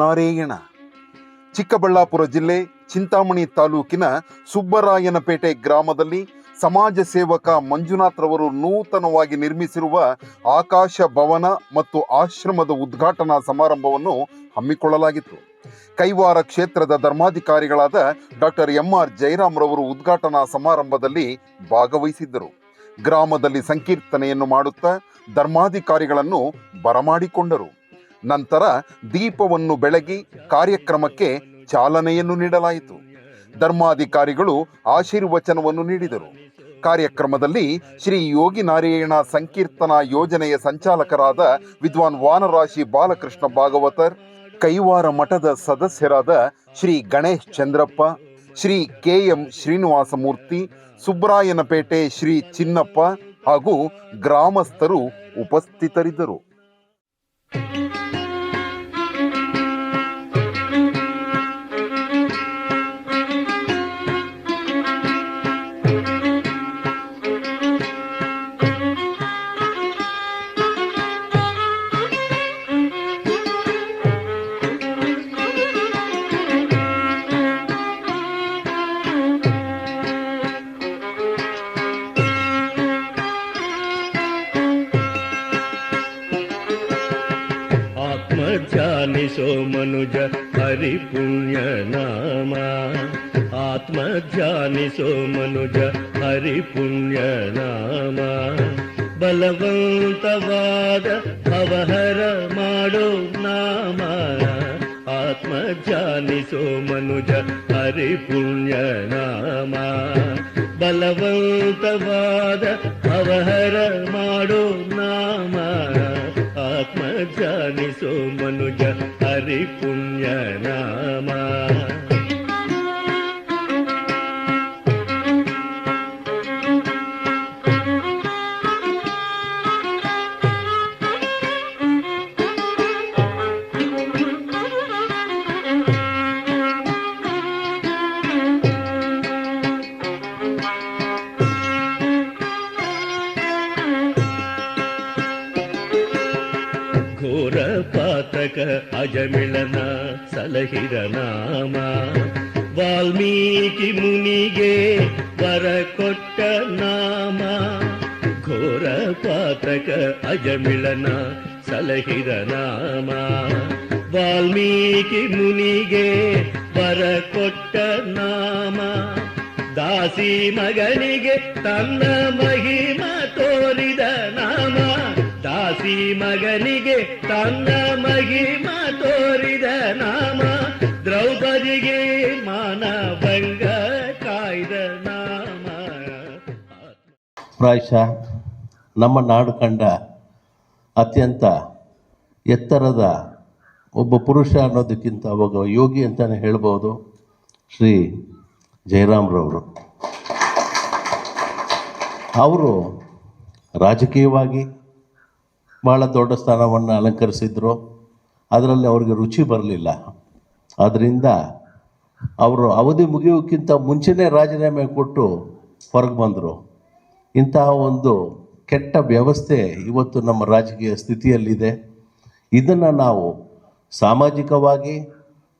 ನಾರಾಯಣ. ಚಿಕ್ಕಬಳ್ಳಾಪುರ ಜಿಲ್ಲೆ ಚಿಂತಾಮಣಿ ತಾಲೂಕಿನ ಸುಬ್ಬರಾಯನಪೇಟೆ ಗ್ರಾಮದಲ್ಲಿ ಸಮಾಜ ಸೇವಕ ಮಂಜುನಾಥ್ ರವರು ನೂತನವಾಗಿ ನಿರ್ಮಿಸಿರುವ ಆಕಾಶ ಭವನ ಮತ್ತು ಆಶ್ರಮದ ಉದ್ಘಾಟನಾ ಸಮಾರಂಭವನ್ನು ಹಮ್ಮಿಕೊಳ್ಳಲಾಗಿತ್ತು. ಕೈವಾರ ಕ್ಷೇತ್ರದ ಧರ್ಮಾಧಿಕಾರಿಗಳಾದ ಡಾಕ್ಟರ್ ಎಂ ಆರ್ ಜಯರಾಮ್ ರವರು ಉದ್ಘಾಟನಾ ಸಮಾರಂಭದಲ್ಲಿ ಭಾಗವಹಿಸಿದ್ದರು. ಗ್ರಾಮದಲ್ಲಿ ಸಂಕೀರ್ತನೆಯನ್ನು ಮಾಡುತ್ತಾ ಧರ್ಮಾಧಿಕಾರಿಗಳನ್ನು ಬರಮಾಡಿಕೊಂಡರು. ನಂತರ ದೀಪವನ್ನು ಬೆಳಗಿ ಕಾರ್ಯಕ್ರಮಕ್ಕೆ ಚಾಲನೆಯನ್ನು ನೀಡಲಾಯಿತು. ಧರ್ಮಾಧಿಕಾರಿಗಳು ಆಶೀರ್ವಚನವನ್ನು ನೀಡಿದರು. ಕಾರ್ಯಕ್ರಮದಲ್ಲಿ ಶ್ರೀ ಯೋಗಿ ನಾರಾಯಣ ಸಂಕೀರ್ತನಾ ಯೋಜನೆಯ ಸಂಚಾಲಕರಾದ ವಿದ್ವಾನ್ ವಾನರಾಶಿ ಬಾಲಕೃಷ್ಣ ಭಾಗವತರ್, ಕೈವಾರ ಮಠದ ಸದಸ್ಯರಾದ ಶ್ರೀ ಗಣೇಶ್ ಚಂದ್ರಪ್ಪ, ಶ್ರೀ ಕೆ ಎಂ ಶ್ರೀನಿವಾಸಮೂರ್ತಿ ಸುಬ್ರಾಯನಪೇಟೆ ಶ್ರೀ ಚಿನ್ನಪ್ಪ ಹಾಗೂ ಗ್ರಾಮಸ್ಥರು ಉಪಸ್ಥಿತರಿದ್ದರು. ಬಲವಂತವಾದ ಅವಹರ ಮಾಡೋ ನಾಮ ಆತ್ಮಧ್ಯಾನಿಸೋ ಮನುಜ ಹರಿ ಪುಣ್ಯ ನಾಮ ಬಲವಂತವಾದ ಅವಹರ ಮಾಡೋ ನಾಮ ಆತ್ಮ ಜಾನಿಸೋ ಮನುಜ ಹರಿ ಪುಣ್ಯ ನಾಮ ಅಜಮಿಳನ ಸಲಹಿರ ನಾಮ ವಾಲ್ಮೀಕಿ ಮುನಿಗೆ ವರ ಕೊಟ್ಟ ನಾಮ ಘೋರ ಪಾತಕ ಅಜಮಿಳನ ಸಲಹಿರ ನಾಮ ವಾಲ್ಮೀಕಿ ಮುನಿಗೆ ವರ ಕೊಟ್ಟ ನಾಮ ದಾಸಿ ಮಗನಿಗೆ ತನ್ನ ಮಹಿಮ ತೋರಿದ ನಾಮ ದಾಸಿ ಮಗನಿಗೆ ತನ್ನ ಮಹಿಮ ತೋರಿದ ನಾಮ, ದ್ರೌಪದಿಗೆ ಕಾಯ್ದ ನಾಮ. ಪ್ರಾಯಶಃ ನಮ್ಮ ನಾಡು ಕಂಡ ಅತ್ಯಂತ ಎತ್ತರದ ಒಬ್ಬ ಪುರುಷ ಅನ್ನೋದಕ್ಕಿಂತ ಅವಾಗ ಯೋಗಿ ಅಂತಲೇ ಹೇಳ್ಬೋದು ಶ್ರೀ ಜಯರಾಮ್ರವರು. ಅವರು ರಾಜಕೀಯವಾಗಿ ಭಾಳ ದೊಡ್ಡ ಸ್ಥಾನವನ್ನು ಅಲಂಕರಿಸಿದ್ರು. ಅದರಲ್ಲಿ ಅವ್ರಿಗೆ ರುಚಿ ಬರಲಿಲ್ಲ. ಆದ್ದರಿಂದ ಅವರು ಅವಧಿ ಮುಗಿಯೋಕ್ಕಿಂತ ಮುಂಚೆನೇ ರಾಜೀನಾಮೆ ಕೊಟ್ಟು ಹೊರಗೆ ಬಂದರು. ಇಂತಹ ಒಂದು ಕೆಟ್ಟ ವ್ಯವಸ್ಥೆ ಇವತ್ತು ನಮ್ಮ ರಾಜಕೀಯ ಸ್ಥಿತಿಯಲ್ಲಿದೆ. ಇದನ್ನು ನಾವು ಸಾಮಾಜಿಕವಾಗಿ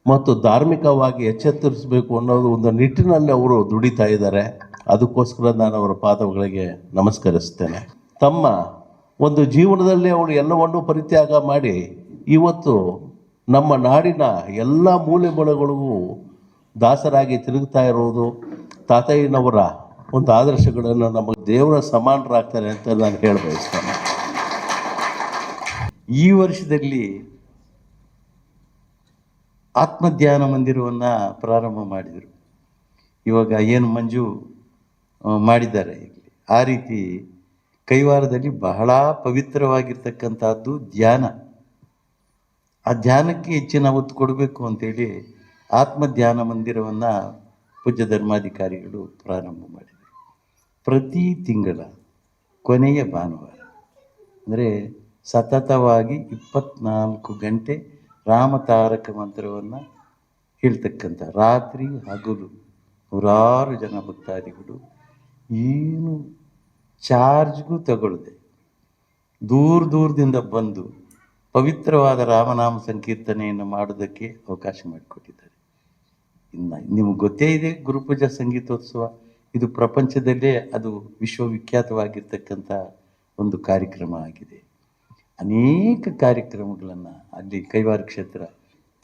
ಮತ್ತು ಧಾರ್ಮಿಕವಾಗಿ ಎಚ್ಚೆತ್ತರಿಸಬೇಕು ಅನ್ನೋದು ಒಂದು ನಿಟ್ಟಿನಲ್ಲಿ ಅವರು ದುಡಿತಾ ಇದ್ದಾರೆ. ಅದಕ್ಕೋಸ್ಕರ ನಾನು ಅವರ ಪಾದಗಳಿಗೆ ನಮಸ್ಕರಿಸ್ತೇನೆ ತಮ್ಮ ಒಂದು ಜೀವನದಲ್ಲಿ ಅವರು ಎಲ್ಲವನ್ನೂ ಪರಿತ್ಯಾಗ ಮಾಡಿ ಇವತ್ತು ನಮ್ಮ ನಾಡಿನ ಎಲ್ಲ ಮೂಲೆ ಮೂಲೆಗಳಿಗೂ ದಾಸರಾಗಿ ತಿರುಗ್ತಾ ಇರೋದು ತಾತಯ್ಯನವರ ಒಂದು ಆದರ್ಶಗಳನ್ನು ನಮಗೆ ದೇವರ ಸಮಾನರಾಗ್ತಾರೆ ಅಂತ ನಾನು ಹೇಳಬಯಸ್ತಾನೆ. ಈ ವರ್ಷದಲ್ಲಿ ಆತ್ಮಧ್ಯಾನ ಮಂದಿರವನ್ನು ಪ್ರಾರಂಭ ಮಾಡಿದರು. ಇವಾಗ ಏನು ಮಂಜು ಮಾಡಿದ್ದಾರೆ ಇಲ್ಲಿ. ಆ ರೀತಿ ಕೈವಾರದಲ್ಲಿ ಬಹಳ ಪವಿತ್ರವಾಗಿರ್ತಕ್ಕಂಥದ್ದು ಧ್ಯಾನ. ಆ ಧ್ಯಾನಕ್ಕೆ ಹೆಚ್ಚಿನ ಒತ್ತು ಕೊಡಬೇಕು ಅಂತೇಳಿ ಆತ್ಮಧ್ಯಾನ ಮಂದಿರವನ್ನು ಪೂಜ್ಯ ಧರ್ಮಾಧಿಕಾರಿಗಳು ಪ್ರಾರಂಭ ಮಾಡಿದರು. ಪ್ರತಿ ತಿಂಗಳ ಕೊನೆಯ ಭಾನುವಾರ, ಅಂದರೆ ಸತತವಾಗಿ ಇಪ್ಪತ್ನಾಲ್ಕು ಗಂಟೆ ರಾಮತಾರಕ ಮಂತ್ರವನ್ನು ಹೇಳ್ತಕ್ಕಂಥ ರಾತ್ರಿ ಹಗಲು ನೂರಾರು ಜನ ಭಕ್ತಾದಿಗಳು ಏನು ಚಾರ್ಜ್ಗೂ ತಗೊಳ್ಳದೆ ದೂರ ದೂರದಿಂದ ಬಂದು ಪವಿತ್ರವಾದ ರಾಮನಾಮ ಸಂಕೀರ್ತನೆಯನ್ನು ಮಾಡೋದಕ್ಕೆ ಅವಕಾಶ ಮಾಡಿಕೊಟ್ಟಿದ್ದಾರೆ. ಇನ್ನು ನಿಮಗೆ ಗೊತ್ತೇ ಇದೆ, ಗುರುಪೂಜಾ ಸಂಗೀತೋತ್ಸವ, ಇದು ಪ್ರಪಂಚದಲ್ಲೇ ಅದು ವಿಶ್ವವಿಖ್ಯಾತವಾಗಿರ್ತಕ್ಕಂಥ ಒಂದು ಕಾರ್ಯಕ್ರಮ ಆಗಿದೆ. ಅನೇಕ ಕಾರ್ಯಕ್ರಮಗಳನ್ನು ಅಲ್ಲಿ ಕೈವಾರ ಕ್ಷೇತ್ರ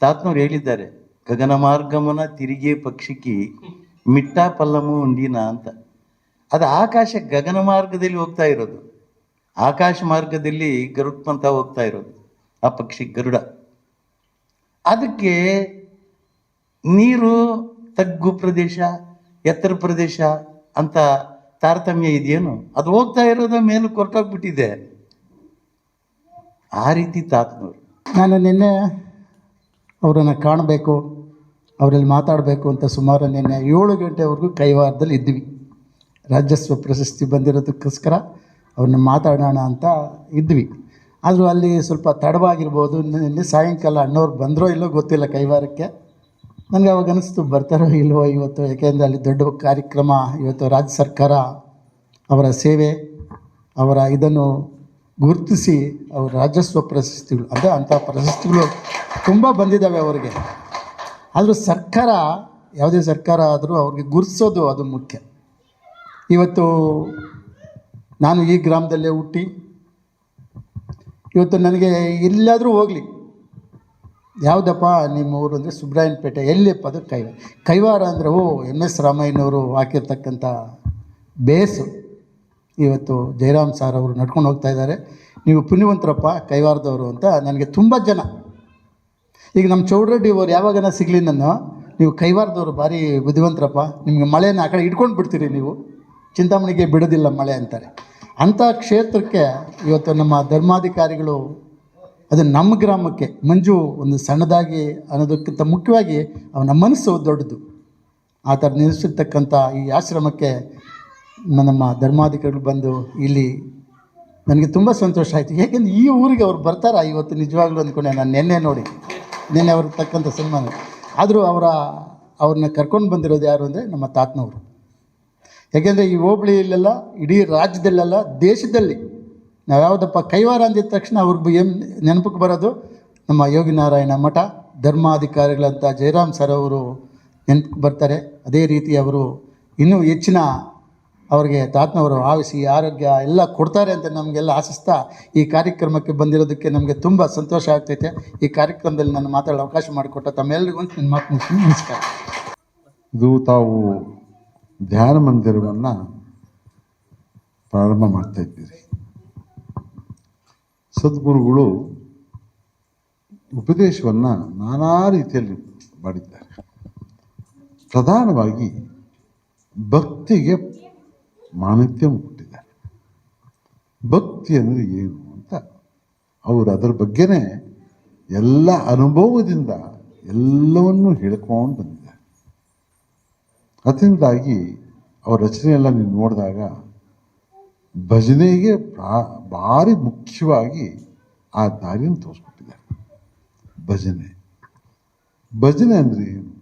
ತಾತ್ನವ್ರು ಹೇಳಿದ್ದಾರೆ, ಗಗನ ಮಾರ್ಗಮನ ತಿರುಗಿ ಪಕ್ಷಿಕಿ ಮಿಟ್ಟಾ ಪಲ್ಲಮು ಉಂಡಿನ ಅಂತ. ಅದು ಆಕಾಶ ಗಗನ ಮಾರ್ಗದಲ್ಲಿ ಹೋಗ್ತಾ ಇರೋದು. ಆಕಾಶ ಮಾರ್ಗದಲ್ಲಿ ಗರುತ್ಮಂತ ಹೋಗ್ತಾ ಇರೋದು. ಆ ಪಕ್ಷಿ ಗರುಡ. ಅದಕ್ಕೆ ನೀರು ತಗ್ಗು ಪ್ರದೇಶ, ಎತ್ತರ ಪ್ರದೇಶ ಅಂತ ತಾರತಮ್ಯ ಇದೆಯೇನು? ಅದು ಹೋಗ್ತಾ ಇರೋದ ಮೇಲೆ ಕೊರಟೋಗ್ಬಿಟ್ಟಿದೆ ಆ ರೀತಿ ತಾತ್ನವ್ರು ನಾನು ನಿನ್ನೆ ಅವರನ್ನು ಕಾಣಬೇಕು, ಅವರಲ್ಲಿ ಮಾತಾಡಬೇಕು ಅಂತ ಸುಮಾರು ನಿನ್ನೆ ಏಳು ಗಂಟೆವರೆಗೂ ಕೈವಾರದಲ್ಲಿ ಇದ್ವಿ. ರಾಜ್ಯಸ್ವ ಪ್ರಶಸ್ತಿ ಬಂದಿರೋದಕ್ಕೋಸ್ಕರ ಅವ್ರನ್ನ ಮಾತಾಡೋಣ ಅಂತ ಇದ್ವಿ. ಆದರೂ ಅಲ್ಲಿ ಸ್ವಲ್ಪ ತಡವಾಗಿರ್ಬೋದು. ನಿನ್ನೆ ಸಾಯಂಕಾಲ ಅಣ್ಣವ್ರು ಬಂದರೋ ಇಲ್ಲೋ ಗೊತ್ತಿಲ್ಲ ಕೈವಾರಕ್ಕೆ. ನನಗೆ ಅವಾಗ ಅನಿಸ್ತು, ಬರ್ತಾರೋ ಇಲ್ವೋ ಇವತ್ತು? ಯಾಕೆಂದರೆ ಅಲ್ಲಿ ದೊಡ್ಡ ಕಾರ್ಯಕ್ರಮ, ಇವತ್ತು ರಾಜ್ಯ ಸರ್ಕಾರ ಅವರ ಸೇವೆ, ಅವರ ಇದನ್ನು ಗುರುತಿಸಿ ಅವ್ರ ರಾಜ್ಯಸ್ವ ಪ್ರಶಸ್ತಿಗಳು ಅದೇ ಅಂಥ ಪ್ರಶಸ್ತಿಗಳು ತುಂಬ ಬಂದಿದ್ದಾವೆ ಅವರಿಗೆ. ಆದರೂ ಸರ್ಕಾರ, ಯಾವುದೇ ಸರ್ಕಾರ ಆದರೂ ಅವ್ರಿಗೆ ಗುರುತಿಸೋದು ಅದು ಮುಖ್ಯ. ಇವತ್ತು ನಾನು ಈ ಗ್ರಾಮದಲ್ಲೇ ಹುಟ್ಟಿ ಇವತ್ತು ನನಗೆ ಎಲ್ಲಾದರೂ ಹೋಗಲಿ. ಯಾವುದಪ್ಪ ನಿಮ್ಮ ಊರು ಅಂದರೆ ಸುಬ್ರಾಯನಪೇಟೆ, ಎಲ್ಲಿಯಪ್ಪ ಅದು? ಕೈವಾರ ಕೈವಾರ ಅಂದರೆ ಓ ಎಂ ಎಸ್ ರಾಮಯ್ಯನವರು ಹಾಕಿರ್ತಕ್ಕಂಥ ಬೇಸು. ಇವತ್ತು ಜಯರಾಮ್ ಸಾರ್ ಅವರು ನಡ್ಕೊಂಡು ಹೋಗ್ತಾ ಇದ್ದಾರೆ. ನೀವು ಪುಣ್ಯವಂತರಪ್ಪ, ಕೈವಾರದವರು ಅಂತ ನನಗೆ ತುಂಬ ಜನ. ಈಗ ನಮ್ಮ ಚೌಡ್ರೆಡ್ಡಿ ಅವರು ಯಾವಾಗನ ಸಿಗಲಿ ನಾನು ನೀವು ಕೈವಾರದವರು ಭಾರಿ ಬುದ್ಧಿವಂತರಪ್ಪ. ನಿಮಗೆ ಮಳೆನ ಆ ಕಡೆ ಇಟ್ಕೊಂಡು ಬಿಡ್ತೀರಿ ನೀವು. ಚಿಂತಾಮಣಿಗೆ ಬಿಡೋದಿಲ್ಲ ಮಳೆ ಅಂತಾರೆ. ಅಂಥ ಕ್ಷೇತ್ರಕ್ಕೆ ಇವತ್ತು ನಮ್ಮ ಧರ್ಮಾಧಿಕಾರಿಗಳು, ಅದು ನಮ್ಮ ಗ್ರಾಮಕ್ಕೆ ಮಂಜು ಒಂದು ಸಣ್ಣದಾಗಿ ಅನ್ನೋದಕ್ಕಿಂತ ಮುಖ್ಯವಾಗಿ ಅವನ ಮನಸ್ಸು ದೊಡ್ಡದು. ಆ ಥರ ನಿಲ್ಲಿಸಿರ್ತಕ್ಕಂಥ ಈ ಆಶ್ರಮಕ್ಕೆ ನಮ್ಮ ಧರ್ಮಾಧಿಕಾರಿಗಳು ಬಂದು ಇಲ್ಲಿ ನನಗೆ ತುಂಬ ಸಂತೋಷ ಆಯಿತು. ಏಕೆಂದರೆ ಈ ಊರಿಗೆ ಅವ್ರು ಬರ್ತಾರಾ? ಇವತ್ತು ನಿಜವಾಗ್ಲೂ ಅಂದ್ಕೊಂಡೆ ನಾನು ನಿನ್ನೆ ನೋಡಿ. ನಿನ್ನೆ ಅವ್ರಿಗೆ ತಕ್ಕಂಥ ಸನ್ಮಾನ. ಆದರೂ ಅವರ, ಅವ್ರನ್ನ ಕರ್ಕೊಂಡು ಬಂದಿರೋದು ಯಾರು ಅಂದರೆ ನಮ್ಮ ತಾತನವರು. ಯಾಕೆಂದರೆ ಈ ಹೋಬಳಿಯಲ್ಲೆಲ್ಲ ಇಡೀ ರಾಜ್ಯದಲ್ಲೆಲ್ಲ ದೇಶದಲ್ಲಿ ನಾವು ಯಾವುದಪ್ಪ ಕೈವಾರ ಅಂದಿದ ತಕ್ಷಣ ಅವ್ರಿಗೆ ಏನು ನೆನಪಕ್ಕೆ ಬರೋದು ನಮ್ಮ ಯೋಗಿ ನಾರಾಯಣ ಮಠ, ಧರ್ಮಾಧಿಕಾರಿಗಳಂತ ಜಯರಾಮ್ ಸರ್ ಅವರು ನೆನಪಿಗೆ ಬರ್ತಾರೆ. ಅದೇ ರೀತಿ ಅವರು ಇನ್ನೂ ಹೆಚ್ಚಿನ ಅವರಿಗೆ ತಾತನವರು ಆವಿಸಿ, ಆರೋಗ್ಯ ಎಲ್ಲ ಕೊಡ್ತಾರೆ ಅಂತ ನಮಗೆಲ್ಲ ಆಶಿಸ್ತಾ ಈ ಕಾರ್ಯಕ್ರಮಕ್ಕೆ ಬಂದಿರೋದಕ್ಕೆ ನಮಗೆ ತುಂಬ ಸಂತೋಷ ಆಗ್ತೈತೆ. ಈ ಕಾರ್ಯಕ್ರಮದಲ್ಲಿ ನಾನು ಮಾತಾಡೋ ಅವಕಾಶ ಮಾಡಿಕೊಟ್ಟ ತಮ್ಮೆಲ್ಲರಿಗೂ ನನ್ನ ಮಾತು. ನಮಸ್ಕಾರ. ಇದು ತಾವು ಧ್ಯಾನ ಮಂದಿರವನ್ನು ಪ್ರಾರಂಭ ಮಾಡ್ತಾ ಇದ್ದೀರಿ. ಸದ್ಗುರುಗಳು ಉಪದೇಶವನ್ನು ನಾನಾ ರೀತಿಯಲ್ಲಿ ಮಾಡಿದ್ದಾರೆ. ಪ್ರಧಾನವಾಗಿ ಭಕ್ತಿಗೆ ಮಾನ್ಯತೆ ಕೊಟ್ಟಿದ್ದಾರೆ ಭಕ್ತಿ ಅಂದರೆ ಏನು ಅಂತ ಅವರು ಅದರ ಬಗ್ಗೆನೇ ಎಲ್ಲ ಅನುಭವದಿಂದ ಎಲ್ಲವನ್ನೂ ಹೇಳ್ಕೊಂಡು ಬಂದಿದ್ದಾರೆ. ಅದರಿಂದಾಗಿ ಅವ್ರ ರಚನೆಯೆಲ್ಲ ನೀವು ನೋಡಿದಾಗ ಭಜನೆಗೆ ಪ್ರಾ, ಭಾರಿ ಮುಖ್ಯವಾಗಿ ಆ ದಾರಿಯನ್ನು ತೋರಿಸ್ಕೊಟ್ಟಿದ್ದಾರೆ. ಭಜನೆ. ಭಜನೆ ಅಂದರೆ ಏನು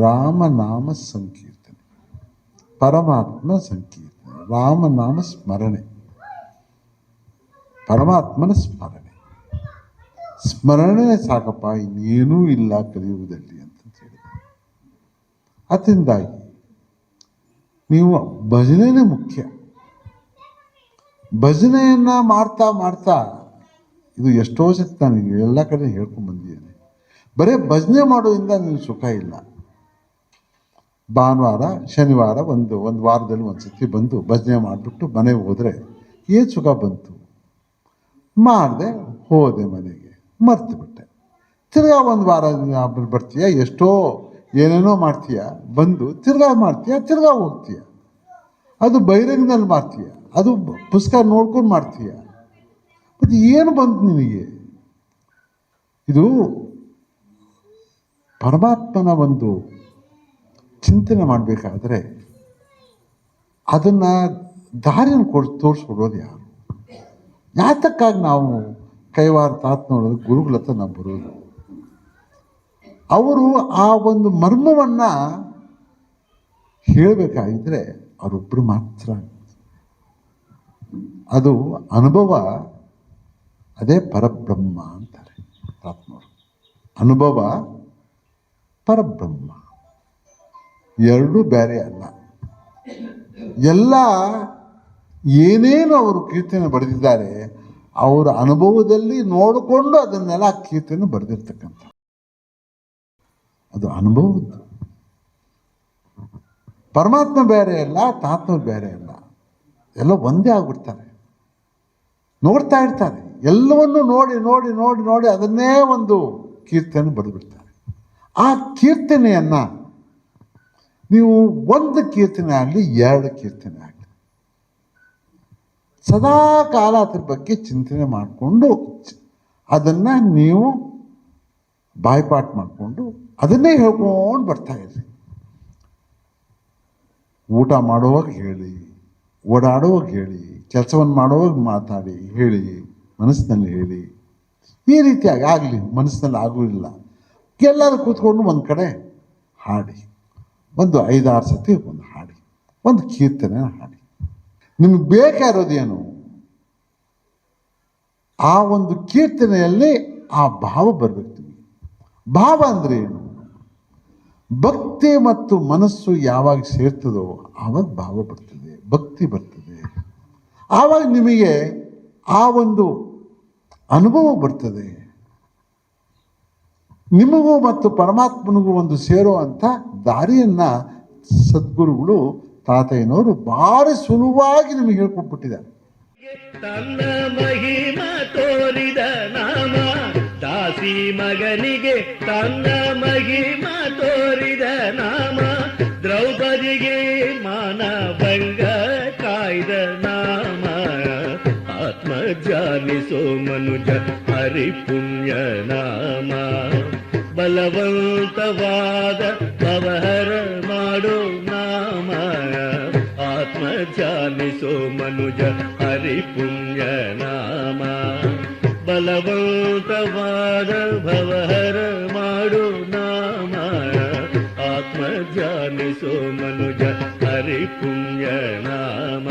ರಾಮನಾಮ ಸಂಕೀರ್ತನೆ. ಪರಮಾತ್ಮ ಸಂಕೀರ್ತನೆ. ರಾಮನಾಮ ಸ್ಮರಣೆ. ಪರಮಾತ್ಮನ ಸ್ಮರಣೆ. ಸ್ಮರಣೆ ಸಾಕಪ್ಪ, ಇನ್ನೇನೂ ಇಲ್ಲ ಹೇಳಿದ್ದಾರೆ ಅದರಿಂದಾಗಿ ನೀವು ಭಜನೆನೇ ಮುಖ್ಯ. ಭಜನೆಯನ್ನು ಮಾಡ್ತಾ ಮಾಡ್ತಾ ಇದು ಎಷ್ಟೋ ಸತಿ ನಾನು ಎಲ್ಲ ಕಡೆ ಹೇಳ್ಕೊಂಡು ಬಂದಿದ್ದೇನೆ. ಬರೀ ಭಜನೆ ಮಾಡೋದ್ರಿಂದ ನೀವು ಸುಖ ಇಲ್ಲ. ಭಾನುವಾರ, ಶನಿವಾರ ಒಂದು ಒಂದು ವಾರದಲ್ಲಿ ಒಂದು ಸತಿ ಬಂದು ಭಜನೆ ಮಾಡಿಬಿಟ್ಟು ಮನೆಗೆ ಹೋದರೆ ಏನು ಸುಖ ಬಂತು? ಮಾಡಿದೆ, ಹೋದೆ ಮನೆಗೆ. ಮರ್ತು ಬಿಟ್ಟೆ. ತಿರ್ಗಾ ಒಂದು ವಾರ ಬರ್ತೀಯ? ಎಷ್ಟೋ ಏನೇನೋ ಮಾಡ್ತೀಯ? ಬಂದು ತಿರ್ಗಾ ಮಾಡ್ತೀಯ, ತಿರ್ಗಾ ಹೋಗ್ತೀಯ? ಅದು ಬೈರಂಗ್ನಲ್ಲಿ ಮಾಡ್ತೀಯ? ಅದು ಪುಸ್ತಕ ನೋಡ್ಕೊಂಡು ಮಾಡ್ತೀಯ? ಮತ್ತು ಏನು ಬಂತು ನಿನಗೆ? ಇದು ಪರಮಾತ್ಮನ ಒಂದು ಚಿಂತನೆ ಮಾಡಬೇಕಾದ್ರೆ ಅದನ್ನು ದಾರಿಯನ್ನು ಕೊಡ್, ತೋರಿಸ್ಕೊಡೋದು ಯಾರು? ಯಾತಕ್ಕಾಗಿ ನಾವು ಕೈವಾರ ತಾತ್ನೋಡೋದು ಗುರುಗಳ ಹತ್ರ ನಾವು ಬರೋದು? ಅವರು ಆ ಒಂದು ಮರ್ಮವನ್ನು ಹೇಳಬೇಕಾಗಿದ್ದರೆ ಅವರೊಬ್ಬರು ಮಾತ್ರ. ಅದು ಅನುಭವ, ಅದೇ ಪರಬ್ರಹ್ಮ ಅಂತಾರೆ ಆತ್ಮರು. ಅನುಭವ, ಪರಬ್ರಹ್ಮ. ಎರಡೂ ಬೇರೆ ಅಲ್ಲ. ಎಲ್ಲ ಏನೇನು ಅವರು ಕೀರ್ತನೆ ಬರೆದಿದ್ದಾರೆ, ಅವರ ಅನುಭವದಲ್ಲಿ ನೋಡಿಕೊಂಡು ಅದನ್ನೆಲ್ಲ ಕೀರ್ತನೆ ಬರೆದಿರ್ತಕ್ಕಂಥ. ಅದು ಅನುಭವದ್ದು ಪರಮಾತ್ಮ ಬೇರೆ ಅಲ್ಲ, ತಾತ್ಮ ಬೇರೆ ಅಲ್ಲ. ಎಲ್ಲ ಒಂದೇ ಆಗ್ಬಿಡ್ತಾರೆ. ನೋಡ್ತಾ ಇರ್ತಾರೆ. ಎಲ್ಲವನ್ನು ನೋಡಿ ನೋಡಿ ನೋಡಿ ನೋಡಿ ಅದನ್ನೇ ಒಂದು ಕೀರ್ತನೆ ಬರೆದ್ಬಿಡ್ತಾರೆ. ಆ ಕೀರ್ತನೆಯನ್ನು ನೀವು ಒಂದು ಕೀರ್ತನೆ ಆಗಲಿ, ಎರಡು ಕೀರ್ತನೆ ಆಗಲಿ. ಸದಾ ಕಾಲ ಅದ್ರ ಬಗ್ಗೆ ಚಿಂತನೆ ಮಾಡಿಕೊಂಡು ಅದನ್ನು ನೀವು ಬಾಯ್ಪಾಟ್ ಮಾಡಿಕೊಂಡು ಅದನ್ನೇ ಹೇಳ್ಕೊಂಡು ಬರ್ತಾ ಇರ್ರಿ ಊಟ ಮಾಡುವಾಗ ಹೇಳಿ, ಓಡಾಡುವಾಗ ಹೇಳಿ, ಕೆಲಸವನ್ನು ಮಾಡುವಾಗ ಮಾತಾಡಿ, ಹೇಳಿ, ಮನಸ್ಸಿನಲ್ಲಿ ಹೇಳಿ. ಈ ರೀತಿಯಾಗಿ ಆಗಲಿ, ಮನಸ್ಸಿನಲ್ಲಿ ಆಗೋದಿಲ್ಲ ಎಲ್ಲರೂ ಕೂತ್ಕೊಂಡು ಒಂದು ಕಡೆ ಹಾಡಿ. ಒಂದು ಐದಾರು ಸತಿ ಒಂದು ಹಾಡಿ. ಒಂದು ಕೀರ್ತನೆ ಹಾಡಿ. ನಿಮಗೆ ಬೇಕಾಗಿರೋದೇನು ಆ ಒಂದು ಕೀರ್ತನೆಯಲ್ಲಿ ಆ ಭಾವ ಬರಬೇಕು. ಭಾವ ಅಂದರೆ ಏನು? ಭಕ್ತಿ ಮತ್ತು ಮನಸ್ಸು ಯಾವಾಗ ಸೇರ್ತದೋ ಆವಾಗ ಭಾವ ಬರ್ತದೆ, ಭಕ್ತಿ ಬರ್ತದೆ. ಆವಾಗ ನಿಮಗೆ ಆ ಒಂದು ಅನುಭವ ಬರ್ತದೆ. ನಿಮಗೂ ಮತ್ತು ಪರಮಾತ್ಮನಿಗೂ ಒಂದು ಸೇರೋ ಅಂಥ ದಾರಿಯನ್ನು ಸದ್ಗುರುಗಳು ತಾತಯ್ಯನವರು ಭಾರಿ ಸುಲಭವಾಗಿ ನಿಮಗೆ ಹೇಳ್ಕೊಟ್ಬಿಟ್ಟಿದ್ದಾರೆ. ದಾಸಿ ಮಗನಿಗೆ ತನ್ನ ಮಹಿಮ ತೋರಿದ ನಾಮ. ದ್ರೌಪದಿಗೆ ಮಾನ ಭಂಗ ಕಾಯ್ದ ನಾಮ. ಆತ್ಮ ಜಾನಿಸೋ ಮನುಜ ಹರಿಪುಣ್ಯ ನಾಮ. ಬಲವಂತವಾದ ಪವಹರ ಮಾಡೋ ನಾಮ. ಆತ್ಮ ಜಾನಿಸೋ ಮನುಜ ಹರಿಪುಣ್ಯ ನಾಮ. ಬಲವಂತವಾದ ಭವಹರ ಮಾಡೋ ನಾಮ ಆತ್ಮ ಜಾನಿಸೋ ಮನುಜ ಹರಿಪುಣ್ಯ ನಾಮ